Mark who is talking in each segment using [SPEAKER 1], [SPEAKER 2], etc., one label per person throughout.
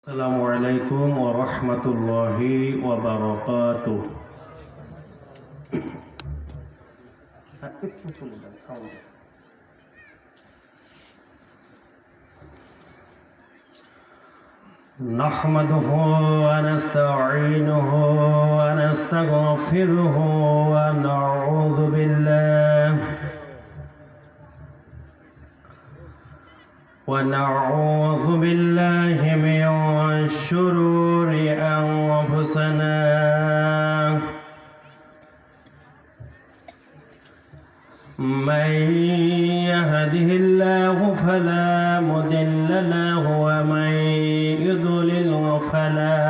[SPEAKER 1] السلام عليكم ورحمة الله وبركاته. نحمده ونستعينه ونستغفره ونعوذ بالله ونعوذ بالله من شرور أنفسنا. من يهده الله فلا مضل له ومن يضلل فلا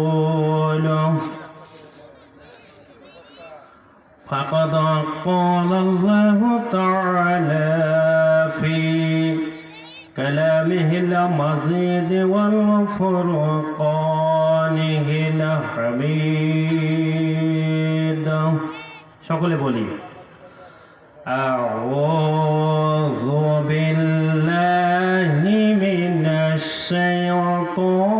[SPEAKER 1] فقد قال الله تعالى في كلامه المزيد والفرقانه الحميد সকলে বলি أعوذ بالله من الشيطان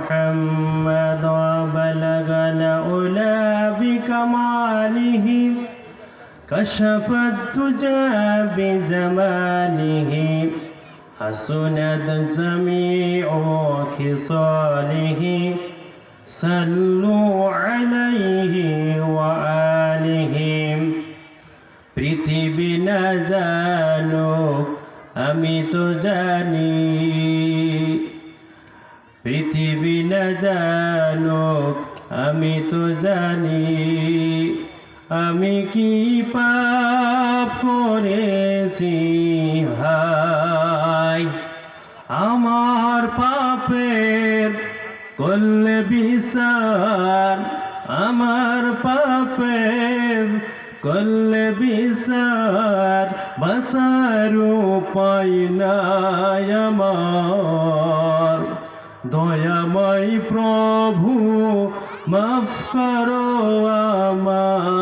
[SPEAKER 1] محمد وبلغ الأولى بكماله كشف الدجى بجماله حسنت جميع خصاله صلوا عليه وآله পৃথিবী না জানুক আমি তো জানি পৃথিবী না জানুক, আমি তো জানি, আমি কি পাপ করেছি? ভাই আমার পাপের করলে বিচার, আমার পাপের করলে বিচার বাসার উপায় নাই আমার। দয়াময় প্রভু, মাফ করো আমায়,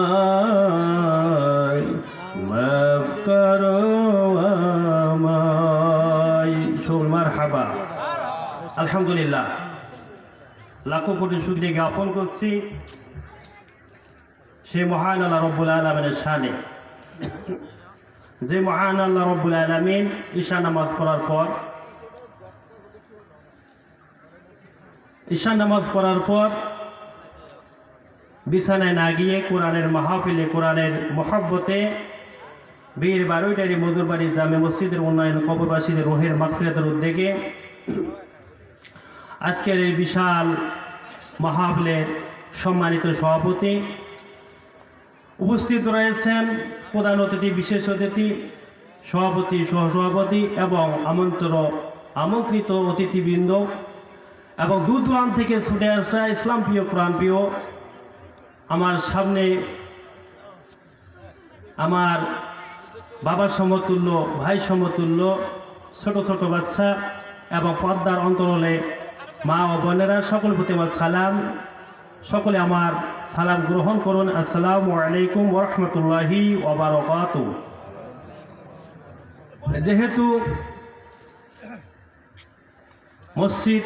[SPEAKER 1] মাফ করো হাবা আলহামদুলিল্লাহ। লাখো কোটি শুক্রিয়া জ্ঞাপন করছি। সে মহান আল্লাহ রব্বুল আলমিনের শানে। যে মহান আল্লাহ রব্বুল আলমিন ঈশা নামাজ পড়ার পর ঈশা নামাজ পড়ার পর বিছানায় না গিয়ে কোরআনের মাহফিলে, কোরআনের মহাব্বতে বীর বারোইটারি মধুরবাড়ি জামে মসজিদের উন্নয়ন, কবরবাসীদের রোহের মাগফিরাতের উদ্যোগে আজকের এই বিশাল মাহফিলের সম্মানিত সভাপতি উপস্থিত রয়েছেন প্রধান অতিথি, বিশেষ অতিথি, সভাপতি, সহসভাপতি এবং আমন্ত্র, আমন্ত্রিত অতিথিবৃন্দ। এবং দূর দূরান্ত থেকে ছুটে আসা ইসলাম প্রিয় কোরআন প্রিয় আমার সামনে আমার বাবার সমতুল্য, ভাই সমতুল্য, ছোট ছোট বাচ্চা এবং পর্দার অন্তরলে মা ও বোনেরা সকল প্রতি আমার সালাম। সকলে আমার সালাম গ্রহণ করুন। আসসালামু আলাইকুম ওরহমতুল্লাহি ওবারকাত যেহেতু মসজিদ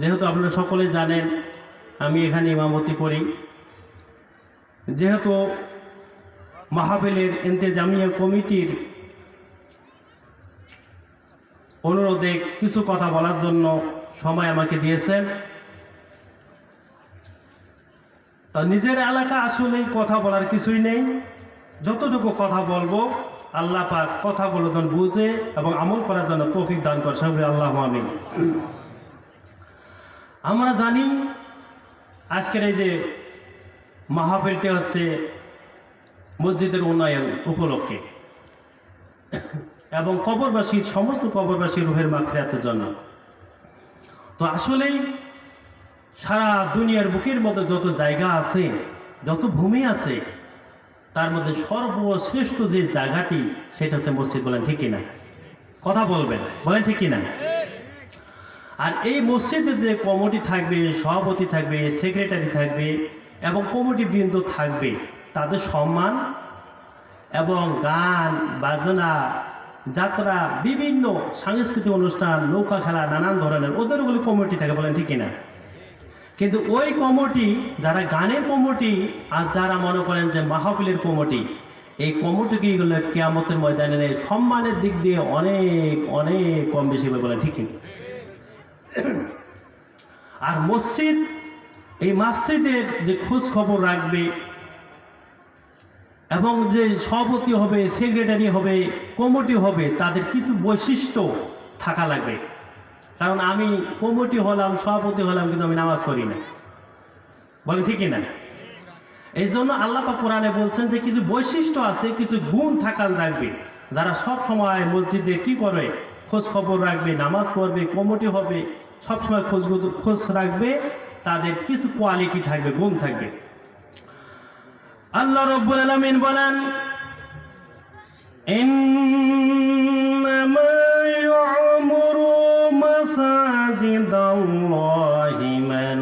[SPEAKER 1] যেহেতু আপনারা সকলে জানেন, আমি এখানে ইমামতি করি। যেহেতু মাহাবিলের ইন্তেজামিয়া কমিটির অনুরোধে কিছু কথা বলার জন্য সময় আমাকে দিয়েছেন। তা নিজের এলাকা আসলে কথা বলার কিছুই নেই। যতটুকু কথা বলব, আল্লাহ পাক কথাগুলো বুঝে এবং আমল করার জন্য তৌফিক দান করে সবাই আল্লাহ আমিন। আমরা জানি আজকের এই যে মাহফিলটি হচ্ছে মসজিদের উন্নয়ন উপলক্ষে। এবং কবরবাসীর সমস্ত কবরবাসীর রুহের মাখরাতের জন্য। তো আসলেই সারা দুনিয়ার বুকের মধ্যে যত জায়গা আছে, যত ভূমি আছে, তার মধ্যে সর্বশ্রেষ্ঠ যে জায়গাটি, সেটা হচ্ছে মসজিদ, বলেন ঠিক কিনা? কথা বলবেন, বলেন ঠিক কিনা? আর এই মসজিদে যে কমিটি থাকবে, সভাপতি থাকবে সেক্রেটারি থাকবে এবং কমিটি বৃন্দ থাকবে, তাদের সম্মান এবং গান, বাজনা, যাত্রা, বিভিন্ন সাংস্কৃতিক অনুষ্ঠান, নৌকা খেলা, নানান ধরনের, ওদের ওগুলো কমিটি থাকে বলেন ঠিক কিনা? কিন্তু ওই কমিটি, যারা গানের কমিটি আর যারা মনে করেন যে মাহফিলের কমিটি, এই কমিটিগুলো কেয়ামতের ময়দানে সম্মানের দিক দিয়ে অনেক অনেক কম বেশি বলেন ঠিক কিনা? আর মসজিদ, এই মসজিদের যে খোঁজ খবর রাখবে এবং যে সভাপতি হবে সেক্রেটারি হবে, কমিটি হবে, তাদের কিছু বৈশিষ্ট্য থাকা লাগবে। কারণ আমি কমিটি হলাম, সভাপতি হলাম, কিন্তু আমি নামাজ পড়ি না। বলে ঠিকই না এই জন্য আল্লাহ কোরআনে বলছেন যে কিছু বৈশিষ্ট্য আছে, কিছু গুণ থাকা লাগবে। যারা সব সময় মসজিদে কি করে? খোঁজ খবর রাখবে নামাজ পড়বে কমিটি হবে সবসময় খোঁজ খোঁজ রাখবে তাদের কিছু কোয়ালিটি থাকবে গুণ থাকবে আল্লাহ রব্বুল আলামিন বলেন إنما يعمر مساجد الله من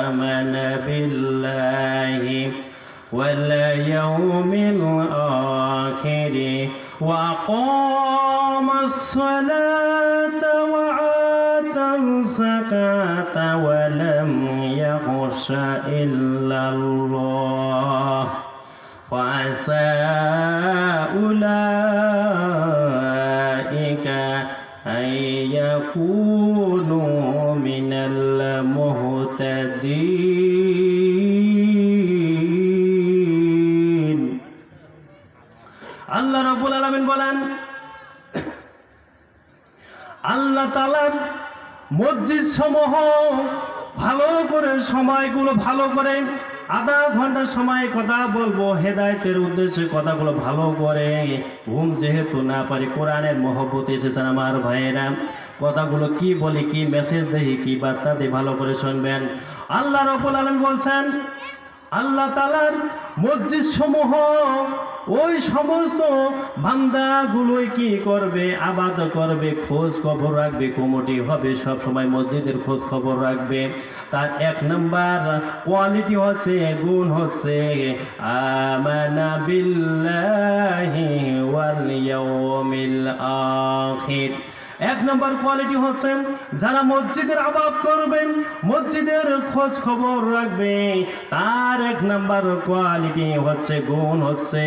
[SPEAKER 1] آمن بالله واليوم الآخر وأقام الصلاة وآتى الزكاة ولم يخش إلا الله وعسى أولئك أن يكونوا من المهتدين আল্লাহ রব্বুল আলামিন বলেন আল্লাহ তালার মসজিদ সমূহ ভালো করে সময়গুলো ভালো করে আধা ঘণ্টা সময় কথা বলব, হেদায়তের উদ্দেশ্যে কথাগুলো ভালো করে ঘুম যেহেতু না পারি, কোরআনের মহব্বত এসেছেন আমার ভাইয়েরা। কথাগুলো কি বলি, কি মেসেজ দেখি, কি বার্তা দিয়ে ভালো করে শুনবেন। আল্লাহ রবুল আলম বলছেন, আল্লাহ তালার মসজিদ সমূহ ওই সমস্ত বান্দাগুলোই কি করবে, আবাদ করবে, খোঁজ খবর রাখবে, কমিটি হবে, সব সময় মসজিদের খোঁজ খবর রাখবে। তার এক নাম্বার কোয়ালিটি হচ্ছে, গুণ হচ্ছে, আমানা বিল্লাহি ওয়াল ইয়াউমিল আখির। এক নম্বর কোয়ালিটি হচ্ছে যারা মসজিদের আবাদ করবেন, মসজিদের খোঁজ খবর রাখবে তার এক নম্বর কোয়ালিটি হচ্ছে, গুণ হচ্ছে।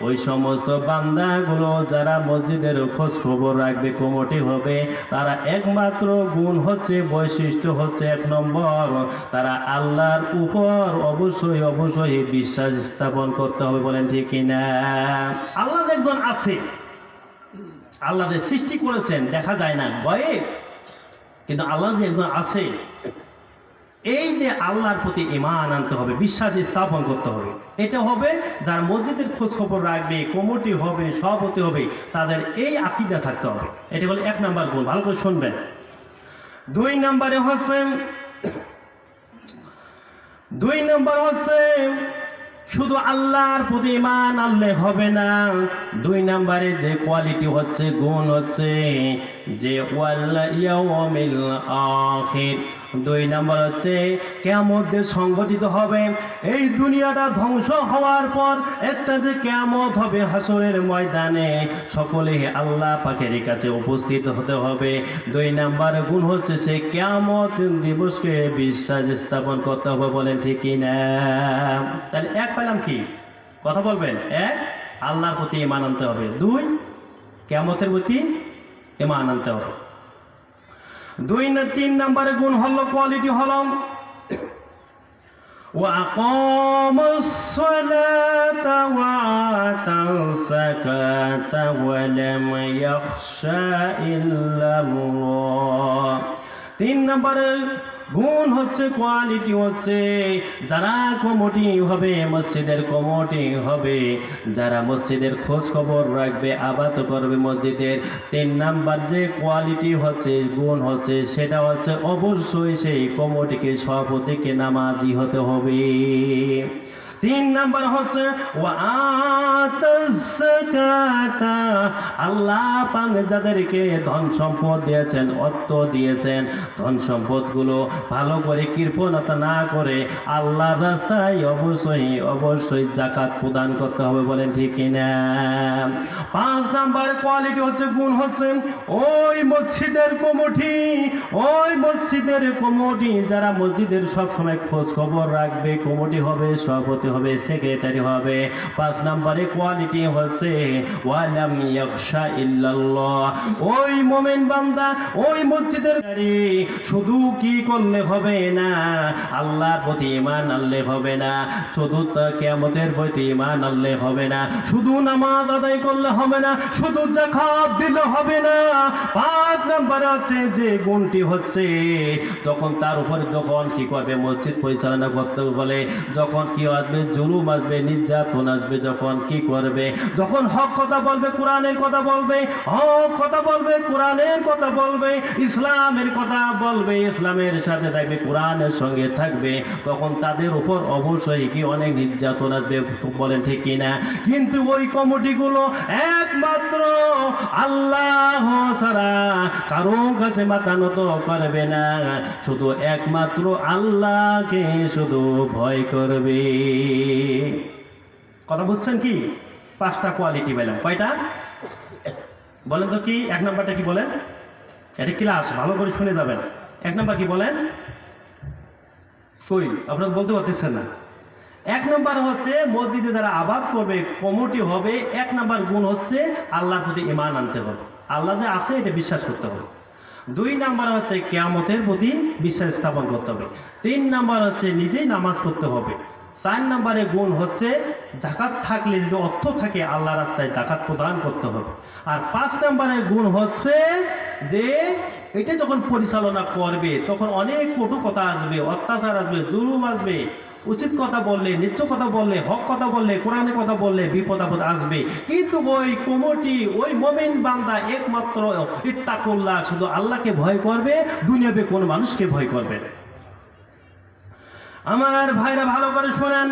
[SPEAKER 1] ওই সমস্ত বান্দাগুলো যারা মসজিদের খোঁজ খবর রাখবে কমিটি হবে, তারা একমাত্র গুণ হচ্ছে, বৈশিষ্ট্য হচ্ছে এক নম্বর। তারা আল্লাহর উপর অবশ্যই অবশ্যই বিশ্বাস স্থাপন করতে হবে, বলেন ঠিক কিনা? আল্লাহ একজন আছে। আল্লাহ যে সৃষ্টি করেছেন, দেখা যায় না, ভয়ে। কিন্তু আল্লাহ যে একজন আছে, এই যে আল্লাহর প্রতি ইমান আনতে হবে, বিশ্বাস স্থাপন করতে হবে, এটা হবে যার মসজিদের খোঁজ খবর রাখবে কমিটি হবে সভাপতি হবে, তাদের এই আকিদা থাকতে হবে। এটা হলো এক নাম্বার গুণ, ভালো করে শুনবেন। দুই নাম্বারে হচ্ছে, দুই নাম্বার হচ্ছে শুধু আল্লাহর প্রতি ইমান আনলে হবে না। দুই নাম্বারে যে কোয়ালিটি হচ্ছে গুণ হচ্ছে। যে দুই নম্বর হচ্ছে কেমতে সংগঠিত হবে। এই দুনিয়াটা ধ্বংস হওয়ার পর একটা যে কেমত হবে হাসরের ময়দানে, সকলে আল্লাহ পাখের কাছে উপস্থিত হতে হবে। দুই নাম্বার গুণ হচ্ছে সে কেমত দিবসকে বিশ্বাস স্থাপন করতে হবে বলেন ঠিক না? তাহলে এক পেলাম কি? কথা বলবেন, এক? আল্লাহর প্রতি ইমান আনতে হবে। দুই? কেমতের প্রতি ইমান আনতে হবে দুই না তিন নম্বরে গুণ হলো কোয়ালিটি হলো وأقام الصلاة وآتى الزكاة ولم يخشى إلا الله তিন নম্বরে গুণ হচ্ছে কোয়ালিটি হচ্ছে। যারা কমিটি হবে, মসজিদের কমিটি হবে। যারা মসজিদের খোঁজ খবর রাখবে, আবাদ করবে মসজিদের, তিন নাম্বার যে কোয়ালিটি হচ্ছে, গুণ হচ্ছে, সেটা হচ্ছে অবশ্যই সেই কমিটিকে সভাপতিকে নামাজি হতে হবে। তিন নাম্বার হচ্ছে আল্লাহ যাদেরকে ধন সম্পদ দিয়েছেন, অর্থ দিয়েছেন ধন সম্পদগুলো ভালো করে কৃপণতা না করে আল্লাহ রাস্তায় অবশ্যই অবশ্যই জাকাত প্রদান করতে হবে বলেন ঠিক কিনা? পাঁচ নাম্বার কোয়ালিটি হচ্ছে, গুণ হচ্ছে, ওই মসজিদের কমিটি, ওই মসজিদের কমিটি যারা মসজিদের সবসময় খোঁজ খবর রাখবে, কমিটি হবে সভাপতি হবে, সেক্রেটারি হবে। পাঁচ নম্বরে কোয়ালিটি হচ্ছে, ওয়ালাম ইয়াখশা ইল্লাল্লাহ। ওই মোমেন বান্দা, ওই মসজিদের গাড়ি শুধু কি করলে হবে না? আল্লাহর প্রতি ইমান আনলে হবে না। শুধু কেমতের প্রতি ইমান আনলে হবে না। শুধু নামাজ আদায় করলে হবে না, শুধু জাকাত দিলে হবে না। পাঁচ নম্বর আছে যে গুণটি হচ্ছে তখন তার উপরে যখন কি করবে, মসজিদ পরিচালনা করতে বলে, যখন কি আসবে জুলুম আসবে, নির্যাতন আসবে যখন কি করবে? যখন হক কথা বলবে, কোরআনের কথা বলবে, হক কথা বলবে, কোরআনের কথা বলবে, ইসলামের কথা বলবে, ইসলামের সাথে থাকবে, কোরআনের সঙ্গে থাকবে, তখন তাদের উপর অবশ্যই কি অনেক নির্যাতন আসবে, বলেন ঠিক কিনা? কিন্তু ওই কমিটিগুলো একমাত্র আল্লাহ ছাড়া কারও কাছে মাথা নত করবে না। শুধু একমাত্র আল্লাহকে শুধু ভয় করবে। কথা বুঝছেন কি? পাঁচটা কোয়ালিটি পেলাম কয়টা? বলেন তো কি? এক নাম্বারটা কি বলেন? এটা ক্লাস ভালো করে শুনে যাবেন। এক নাম্বার কি বলেন? কই আপনারা বলতে পারতেছেন না। এক নম্বর হচ্ছে, মসজিদে যারা আবাদ করবে, কমিটি হবে, এক নাম্বার গুণ হচ্ছে, আল্লাহর প্রতি ইমান আনতে হবে। আল্লাহ যে আছে, এটা বিশ্বাস করতে হবে। দুই নাম্বার হচ্ছে, কেয়ামতের প্রতি বিশ্বাস স্থাপন করতে হবে। তিন নাম্বার হচ্ছে, নিজেই নামাজ পড়তে হবে। চার নম্বরে গুণ হচ্ছে জাকাত থাকলে যদি অর্থ থাকে, আল্লাহ রাস্তায় জাকাত প্রদান করতে হবে। আর পাঁচ নম্বরের গুণ হচ্ছে যে এটা যখন পরিচালনা করবে, তখন অনেক কটু কথা আসবে, অত্যাচার আসবে, জুলুম আসবে। উচিত কথা বললে নিত্য কথা বললে, হক কথা বললে, কোরআনের কথা বললে বিপদ আপদ আসবে। কিন্তু ওই কমিটি ওই মমিন বান্দা একমাত্র ইত্তাকুল্লাহ, শুধু আল্লাহকে ভয় করবে দুনিয়াবে কোন মানুষকে ভয় করবে না। আমার ভাইরা ভালো করে শোনেন।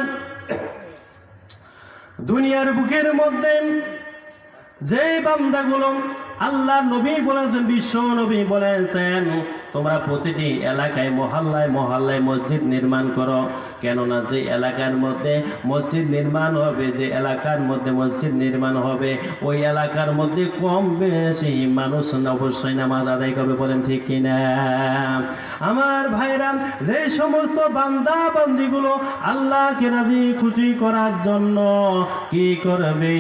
[SPEAKER 1] দুনিয়ার বুকের মধ্যে যে বান্দাগুলো আল্লাহ নবী বলেছেন, বিশ্ব নবী বলেছেন, তোমরা প্রতিটি এলাকায়, মহল্লায় মহল্লায় মসজিদ নির্মাণ করো। কেননা যে এলাকার মধ্যে মসজিদ নির্মাণ হবে, যে এলাকার মধ্যে মসজিদ নির্মাণ হবে, ওই এলাকার মধ্যে কম বেশি মানুষ অবশ্যই নামাজ আদায় করবে বলেন ঠিক কিনা? আমার ভাইরা, যে সমস্ত বান্দা বান্দিগুলো আল্লাহকে রাজি খুশি করার জন্য কি করবে?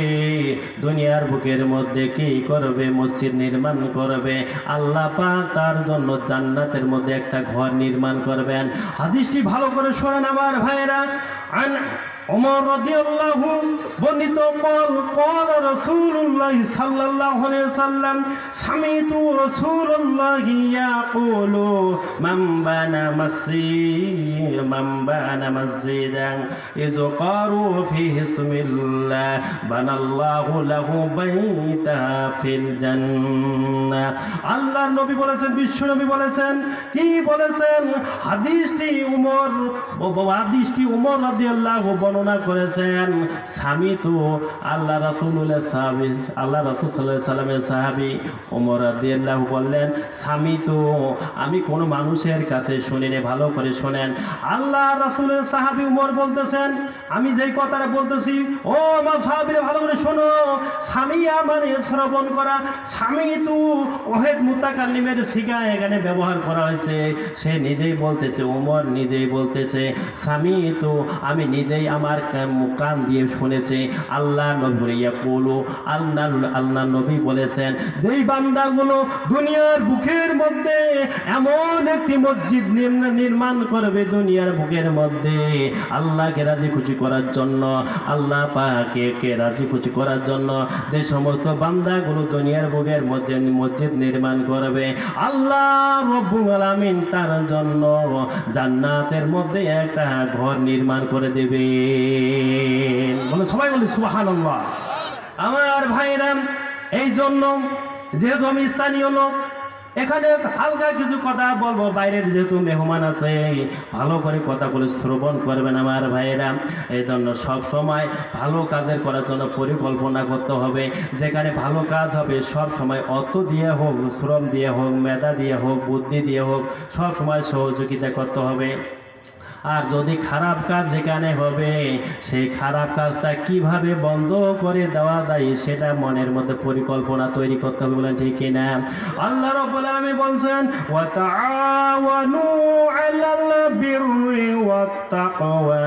[SPEAKER 1] দুনিয়ার বুকের মধ্যে কি করবে? মসজিদ নির্মাণ করবে? আল্লাহ পাক তার জন্য জান্নাতের মধ্যে একটা ঘর নির্মাণ করবেন। হাদিসটি ভালো করে শোনেন আমার ভাইরা বন্ধিত কল কল রাসূলুল্লাহ সাল্লাল্লাহু আলাইহি সাল্লাম সামিতু রাসূলুল্লাহ ইয়াকুলু, মান বানা মাসজিদ, মান বানা মসজিদান, ইযকারু ফিহি ইসমিল্লাহ বানাল্লাহু লাহু বাইতা ফিল জান্নাহ। আল্লাহর নবী বলেছেন, বিশ্ব নবী বলেছেন, কি বলেছেন? হাদিসটি উমর ও হাদিসটি উমর রাদিয়াল্লাহু বর্ণনা করেছেন স্বামী তো আল্লাহ রাসূলুল্লাহ সাহাবী, আল্লাহ রাসূল সাল্লাল্লাহু সাল্লামের সাহাবী উমর রাদিয়াল্লাহু বললেন, স্বামী তো আমি কোন মানুষের কাছে শুনিনি ভালো করে শোনেন। আল্লাহ রাসূলের সাহাবী উমর বলতেছেন, আমি যেই কথাটা বলতেছি, ও আমার সাহাবীরা ভালো করে শোনো, স্বামী মানে শ্রবণ করা, স্বামী তো ওহেদ মুতাকাল্লিমের সিগা এখানে ব্যবহার করা হয়েছে। সে নিজেই বলতেছে, ওমর নিজেই বলতেছে, স্বামী তো আমি নিজেই আমার কান- দিয়ে শুনেছি, আল্লাহ নবী বলো আল্লাহ নবী বলেছেন, যেই বান্দাগুলো দুনিয়ার বুকের মধ্যে এমন একটি মসজিদ নির্মাণ করবে দুনিয়ার বুকের মধ্যে, আল্লাহকে রাজি খুশি করার জন্য, আল্লাহ পাকে রাজি খুশি করার জন্য, যে সমস্ত বান্দাগুলো দুনিয়ার বুকের মধ্যে মসজিদ নির্মাণ করবে, আল্লাহ রব্বুল আলামিন তার জন্য জান্নাতের মধ্যে একটা ঘর নির্মাণ করে দেবে বলে সবাই বলি সুবহানাল্লাহ। আমার ভাইরাম এই জন্য যেহেতু আমি স্থানীয় লোক, এখানে হালকা কিছু কথা বলব। বাইরের যেহেতু মেহমান আছে, ভালো করে কথাগুলো শ্রবণ করবেন আমার ভাইয়েরা। এই জন্য সব সময় ভালো কাজের করার জন্য পরিকল্পনা করতে হবে। যেখানে ভালো কাজ হবে, সব সময় অর্থ দিয়ে হোক, শ্রম দিয়ে হোক, মেধা দিয়ে হোক, বুদ্ধি দিয়ে হোক, সব সময় সহযোগিতা করতে হবে। আর যদি খারাপ কাজ যেখানে হবে, সেই খারাপ কাজটা কীভাবে বন্ধ করে দেওয়া যায় সেটা মনের মধ্যে পরিকল্পনা তৈরি করতে হবে বলেন ঠিক কিনা? আল্লাহ রাব্বুল আলামিন বলছেন ওয়া তাআওয়ানু আলাল বিররি ওয়াত তাকওয়া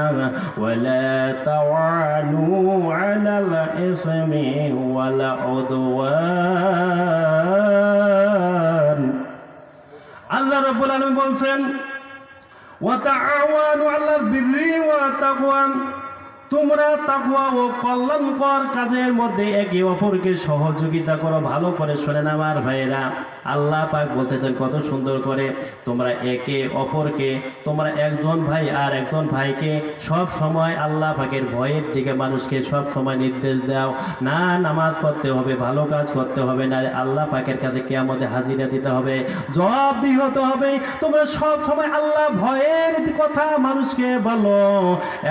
[SPEAKER 1] ওয়া লা তাওয়ানু আলাল ইসমি ওয়াল উদওয়ান। আল্লাহ রাব্বুল আলামিন বলছেন ওয়াতাআওয়ানু আলাল বিররি ওয়া তাকওয়া তোমরা তাকওয়া ও কল্যাণকর কাজের মধ্যে একে অপরকে সহযোগিতা করো, ভালো করে শোনেন আমার ভাইয়েরা। আল্লাহ পাক বলতেছেন, কত সুন্দর করে তোমরা একে অপরকে, তোমরা একজন ভাই আর একজন ভাইকে সব সময় আল্লাহ পাকের ভয়ের দিকে মানুষকে সব সময় নির্দেশ দাও। না, নামাজ পড়তে হবে, ভালো কাজ করতে হবে না, আল্লাহ পাকের কাছে কেয়ামতে হাজিরা দিতে হবে, জবাব হতে হবে। তোমরা সব সময় আল্লাহ ভয়ের কথা মানুষকে বলো,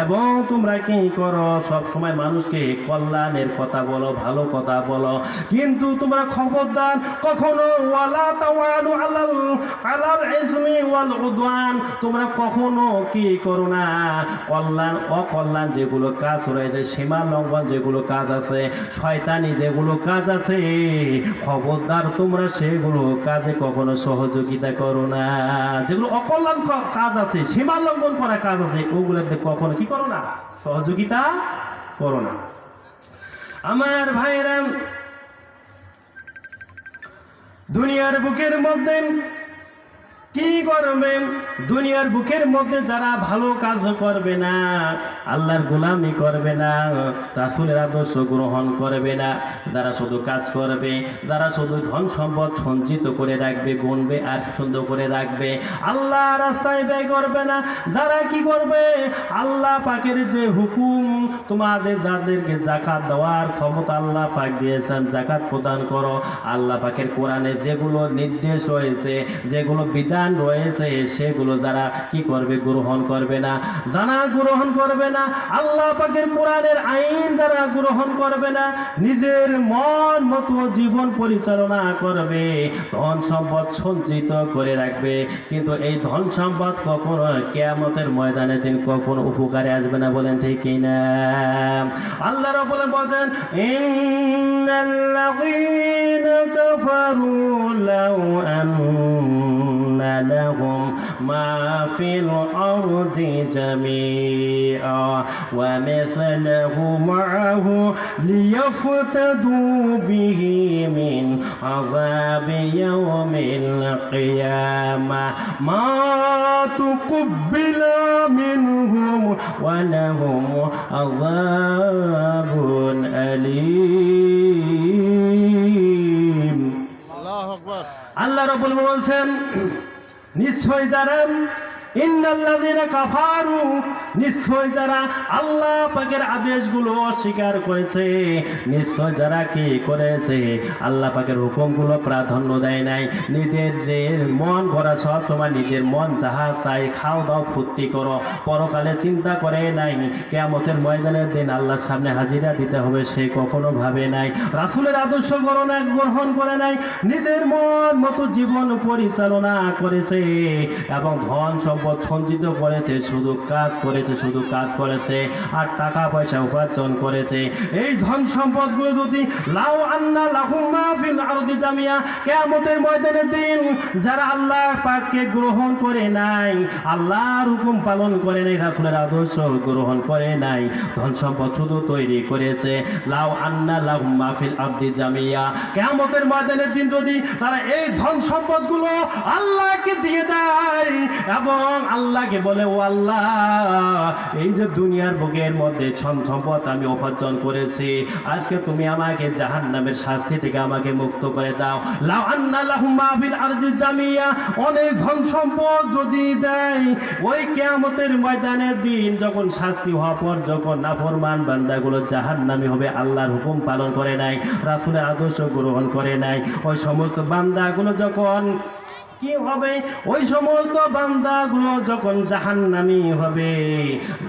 [SPEAKER 1] এবং তোমরা কি করো? সব সময় মানুষকে কল্যাণের কথা বলো, ভালো কথা বলো। কিন্তু তোমরা খবরদার কখনো তোমরা কখনো কি করো না? কল্যাণ অকল্যাণ যেগুলো কাজ রয়েছে সীমা লঙ্ঘন যেগুলো কাজ আছে, শয়তানি যেগুলো কাজ আছে, খবরদার তোমরা সেগুলো কাজে কখনো সহযোগিতা করো না। যেগুলো অকল্যাণ কাজ আছে, সীমা লঙ্ঘন করা কাজ আছে ওগুলোতে কখনো কি করো না? সহযোগিতা করো না। আমার ভাইরা দুনিয়ার বুকের মধ্যে কি করবে? দুনিয়ার বুকের মধ্যে যারা ভালো কাজ করবে না, আল্লাহর গোলামি করবে না, রাসুলের আদর্শ গ্রহণ করবে না, যারা শুধু কাজ করবে, যারা শুধু ধন সম্পদ সঞ্চিত করে রাখবে গুনবে আর সুন্দর করে রাখবে, আল্লাহ রাস্তায় ব্যয় করবে না। যারা কি করবে? আল্লাহ পাকের যে হুকুম তোমাদের যাদেরকে জাকাত দেওয়ার ক্ষমতা আল্লাহ পাক দিয়েছেন, জাকাত প্রদান করো। আল্লাহ পাকের কোরআনে যেগুলো নির্দেশ রয়েছে, যেগুলো বিধান রয়েছে, সেগুলো যারা কি করবে, গ্রহণ করবে না। যারা গ্রহণ করবে না, আল্লাহ পাকের কোরআনের আইন যারা গ্রহণ করবে না, নিজের মন মতো জীবন পরিচালনা করবে, ধন সম্পদ সঞ্চিত করে রাখবে। কিন্তু এই ধন সম্পদ কখনো কেয়ামতের ময়দানে দিন কখনো উপকারে আসবে না বলেন ঠিক না আল্লাহ রাব্বুল বলেন ইন্নাল্লাযীনা কাফারু লাউ আন্না লাহুম ما في الأرض جميعا ومثله معه ليفتدوا به من عذاب يوم القيامة ما تقبل منهم ولهم عذاب أليم
[SPEAKER 2] আল্লাহ আকবর
[SPEAKER 1] আল্লাহ রবুল বলছেন নিশ্চয় ইন্নাল্লাযীনা যারা আল্লাহ পাকের আদেশগুলো অস্বীকার করেছে, নিশ্চয় যারা কি করেছে, আল্লাহ পাকের হুকুমগুলো প্রাধান্য দেয় নাই। নিজেদের মন ভরা সব নিজের মন যাহা চাই খাও দাও, ফুর্তি করো, পরকালে চিন্তা করে নাই। কেয়ামতের ময়দানের দিন আল্লাহর সামনে হাজিরা দিতে হবে সে কখনো ভাবে নাই। রাসূলের আদর্শ গণনা গ্রহণ করে নাই, নিজের মন মতো জীবন পরিচালনা করেছে এবং ধন সম্পদ সঞ্চিত করেছে, শুধু কাজ করেছে, শুধু কাজ করেছে, আর টাকা পয়সা উপার্জন করেছে। এই ধন সম্পদগুলো যদি লাউ আন্না লাহুম মা ফিল আরদি জামিয়া, কিয়ামতের ময়দানের দিন, যারা আল্লাহ পাককে গ্রহণ করে নাই, আল্লাহর হুকুম পালন করে নাই, রাসূলের আদর্শ গ্রহণ করে নাই, ধন সম্পদ শুধু তৈরি করেছে, লাউ আন্না লাহুম মা ফিল আরদি জামিয়া। কিয়ামতের ময়দানের দিন যদি তারা এই ধন সম্পদগুলো আল্লাহকে দিয়ে দেয়, এবং আল্লাহকে বলে ও আল্লাহ এই যে দুনিয়ার বুকের মধ্যে ধন সম্পদ আমি উপার্জন করেছি। আজকে তুমি আমাকে জাহান্নামের শাস্তি থেকে আমাকে মুক্ত করে দাও। লাউ আন্না লাহুম মা ফিল আরদি জামিয়া, অনেক ধন সম্পদ যদি দেয়, ওই কিয়ামতের ময়দানের দিন যখন শাস্তি হওয়ার পর যখন নাফরমান বান্দাগুলো জাহান্নামী হবে, আল্লাহর হুকুম পালন করে নাই, রাসূলের আদর্শ গ্রহণ করে নাই, ওই সমস্ত বান্দাগুলো যখন কি হবে? ওই সমস্ত বান্দাগুলো যখন জাহান্নামি হবে,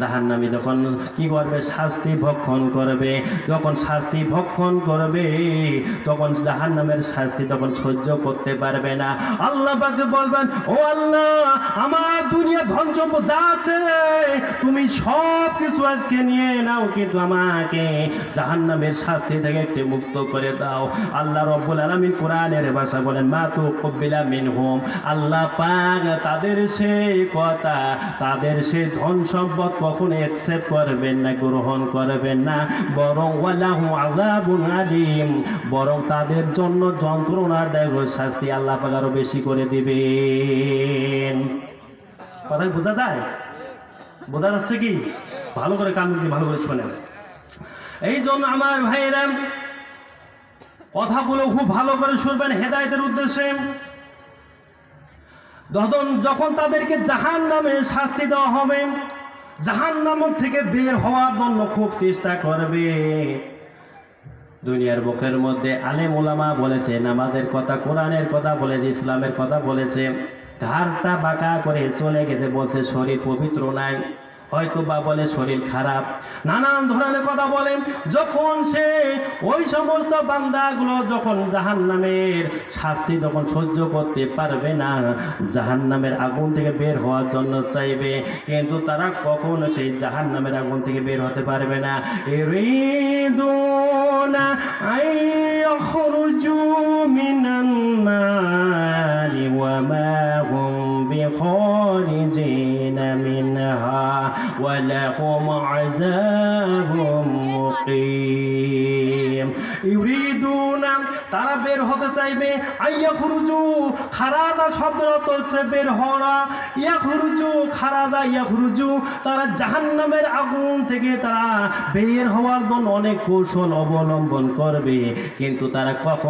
[SPEAKER 1] জাহান্নামি যখন কি করবে? শাস্তি ভক্ষণ করবে। যখন শাস্তি ভক্ষণ করবে, তখন জাহান্নামের শাস্তি তখন সহ্য করতে পারবে না। আল্লাহ পাকে বলবেন, ও আল্লাহ, আমার দুনিয়া ধন সম্পদ আছে, তুমি সব কিছু আজকে নিয়ে নাও, কিন্তু আমাকে জাহান্নামের শাস্তি থেকে একটু মুক্ত করে দাও। আল্লাহ রব্বুল আলামিন কোরআনের ভাষা বলেন, মা তু কব্বিলা মিনহুম। আল্লাহ পাক তাদের সেই কথা, তাদের সেই ধন সম্পদ কখনো অ্যাকসেপ্ট করবেন না, গ্রহণ করবেন না। বরং ওয়ালাহু আযাবুন আলিম, বরং তাদের জন্য যন্ত্রণার দেয় শাস্তি আল্লাহ পাক আরও বেশি করে দিবেন। কথা বোঝা যায়? বোঝা যাচ্ছে কি? ভালো করে কান দিয়ে ভালো করে শোনেন। এই জন্য আমার ভাইয়েরা, কথাগুলো খুব ভালো করে শুনবেন, হেদায়েতের উদ্দেশ্যে। যখন তাদেরকে জাহান নামে শাস্তি দেওয়া হবে জাহান নাম থেকে বের হওয়ার জন্য খুব চেষ্টা করবে। দুনিয়ার বুকের মধ্যে আলেম ওলামা বলেছে, নামাজের কথা, কোরআনের কথা বলেছে, ইসলামের কথা বলেছে। ঘাড়টা বাঁকা করে চলে গেছে, বলছে, শরীর পবিত্র নাই। হয়তো বা বলে শরীর খারাপ। নানান ধরনের কথা বলেন যখন সে ওই সমস্ত বান্দাগুলো যখন জাহান নামের শাস্তি যখন সহ্য করতে পারবে না জাহান নামের আগুন থেকে বের হওয়ার জন্য চাইবে। কিন্তু তারা কখনো সেই জাহান নামের আগুন থেকে বের হতে পারবে না। ইরিদুনা আইয়াখরুজু মিনান নারি ওয়া মা হুম বিখারিজিনা মিনহা লাহুম আযাবুম মুকিম ইউরিদুনা তারা বের হতে চাইবে। আইয়া খুরুজু খারাদা অর্থ হচ্ছে বের হওয়া ইয়া খুরুজু খারাদা ইয়া খুরুজু তারা জাহান্নামের আগুন থেকে তারা বের হওয়ার জন্য অনেক কৌশল অবলম্বন করবে। কিন্তু তারা কখন